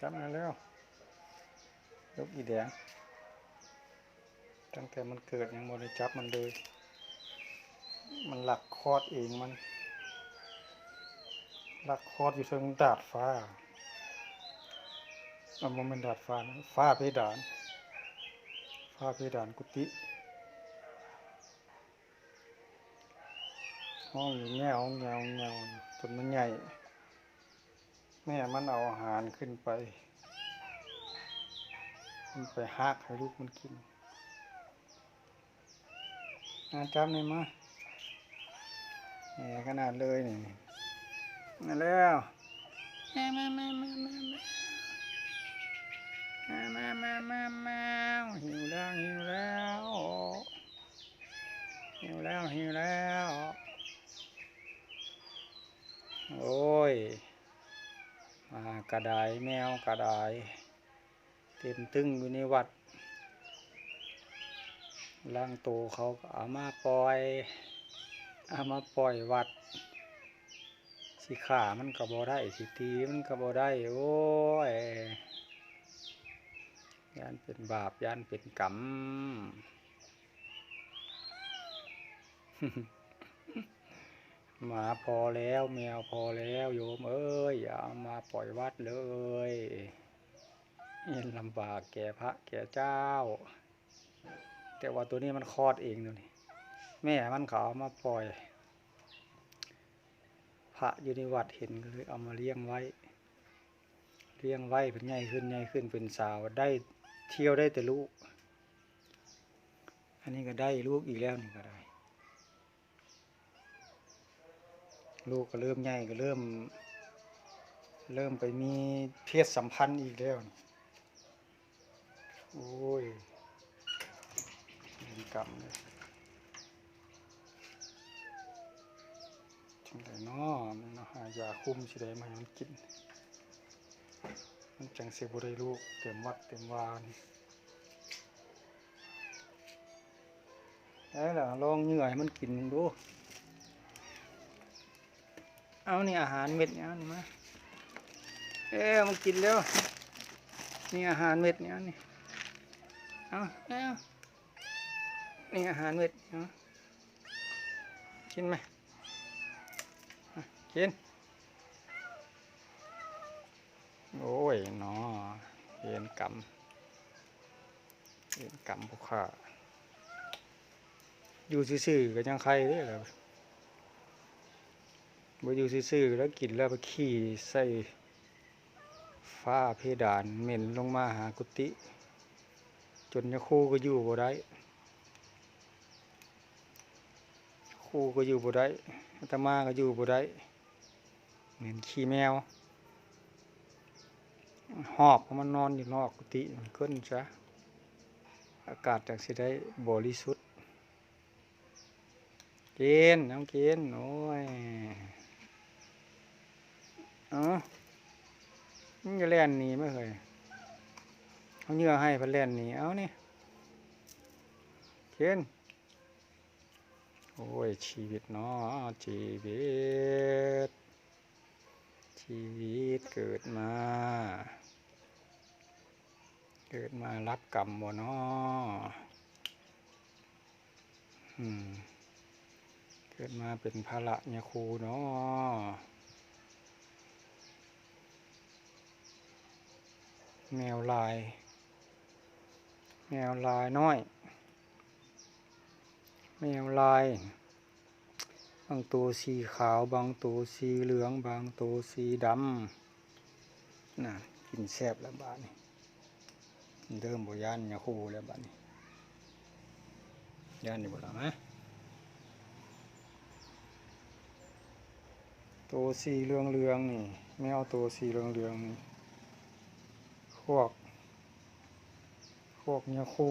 จับมาแล้วยกอีแดง ตั้งแต่มันเกิดยังบ่ได้จับมันเลย มันหลักคอดเองมัน หลักคอดอยู่เชิงดาดฟ้าเอามันเป็นดาดฟ้านะฟ้าเพดานฟ้าเพดานกุฏิห้องอยู่แง่วแง่วแง่จนมันใหญ่ แม่มันเอาอาหารขึ้นไปมันไปหากให้ลูกมันกินอาจับหน่อยมาแหมขนาดเลยนี่มาแล้วแม่มามามามามามามามามาหิวแล้วหิวแล้วหิวแล้วหิวแล้ว โอ้ย มา กระไดแมวกระไดเต็มตึงอยู่ในวัดล่างโตเขาเอามาปล่อยเอามาปล่อยวัด สิขามันก็บ่ได้สิตีมันก็บ่ได้โอ้ยยานเป็นบาปยานเป็นกรรม หมาพอแล้วแมวพอแล้วโยมเอ้ยอย่าเอามาปล่อยวัดเลยเห็นลำบากแก่พระแก่เจ้า แต่ว่าตัวนี้มันคลอดเองดูนี่แม่มันเขาเอามาปล่อย พระอยู่ในวัดเห็นก็เลยเอามาเลี้ยงไว้ เลี้ยงไว้เป็นใหญ่ขึ้นใหญ่ขึ้นเป็นสาวได้เที่ยวได้แต่ลูก อันนี้ก็ได้ลูกอีกแล้วนี่ก็ได้ ลูกก็เริ่มใหญ่ก็เริ่ม เริ่มไปมีเพศสัมพันธ์อีกแล้วนี่โอ้ยเป็นกรรมเลยจังไดเนาะมันเนาะหายาคุ้มสิได้มาให้มันกิน มันจังเสิบ่ได้ลูกเต็มวัดเต็มวานได้ล่ะลองเหงื่อให้มันกินดู เอานี่อาหารเม็ดเนี่ยเอานี่มาเอ้ยมันกินแล้วนี่อาหารเม็ดเนี่ยนี่เอาเอานี่อาหารเม็ดเอากินไหมกินโอ้ยเนาะเห็นกรรมเห็นกรรมพวกข้าอยู่ซื่อๆก็ยังใครเด้อ ล่ะบ่อยู่ซื่อๆแล้วกินแล้วไปขี่ใส่ฟ้าเพดานเหม็นลงมาหากุฏิจนยาคู่ก็อยู่บ่ได้ครูก็อยู่บ่ได้อาตมาก็อยู่บ่ได้เหม็นขี้แมว หอบมันนอนอยู่นอกกุฏิมันขึ้นซะอากาศจังสิได้บริสุทธิ์กินน้ำกินโอ้ย ออมันจะแล่นหนีไม่เคยเอาเหงื่อให้เพันแล่นหนีเอานี่เขียนโอ้ย ชีวิตเนาะชีวิต ชีวิตเกิดมา เกิดมารับกรรมบ่เนาะอืมเกิดมาเป็นภาระเนี่ยครูเนาะ แมวลาย แมวลายน้อย แมวลาย บางตัวสีขาว บางตัวสีเหลือง บางตัวสีดำน่ะกินแซ่บแล้วบ้านนี้เริ่มบย่านยาคูแล้วบ้านนี้ย่านอยู่บ่ล่ไหมตัวสีเหลืองเหลืองนี่ แมวตัวสีเหลืองเหลืองนี่ พวก พวกเนี่ยครู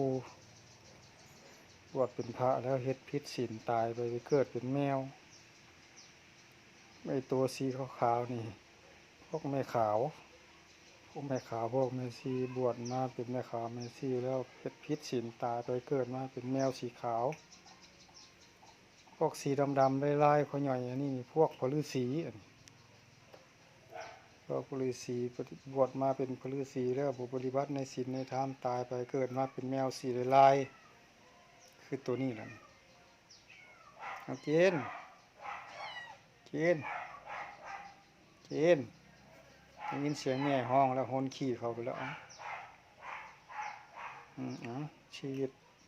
บวชเป็นพระแล้วเฮ็ดพิษศีลตายไปไปเกิดเป็นแมวไอตัวสีขาวๆนี่ พวกแม่ขาว พวกแม่ขาวพวกแม่ซีบวชมาเป็นแม่ขาวแม่ซีแล้วเฮ็ดพิษศีลตายไปเกิดมาเป็นแมวสีขาว พวกสีดำๆลายๆเขาหน่อยอันนี้พวกพฤาษีอันนี้ พระพุฤาษีปฏิบวชมาเป็นพระฤาษีแล้วบ่ปฏิบัติในศีลในธรรมตายไปเกิดมาเป็นแมวสีลาย คือตัวนี้แหละเอากินกินกินได้ยินเสียงแม่ห้องแล้วหนขี้เขาไปแล้วอาอืมเอชีวิต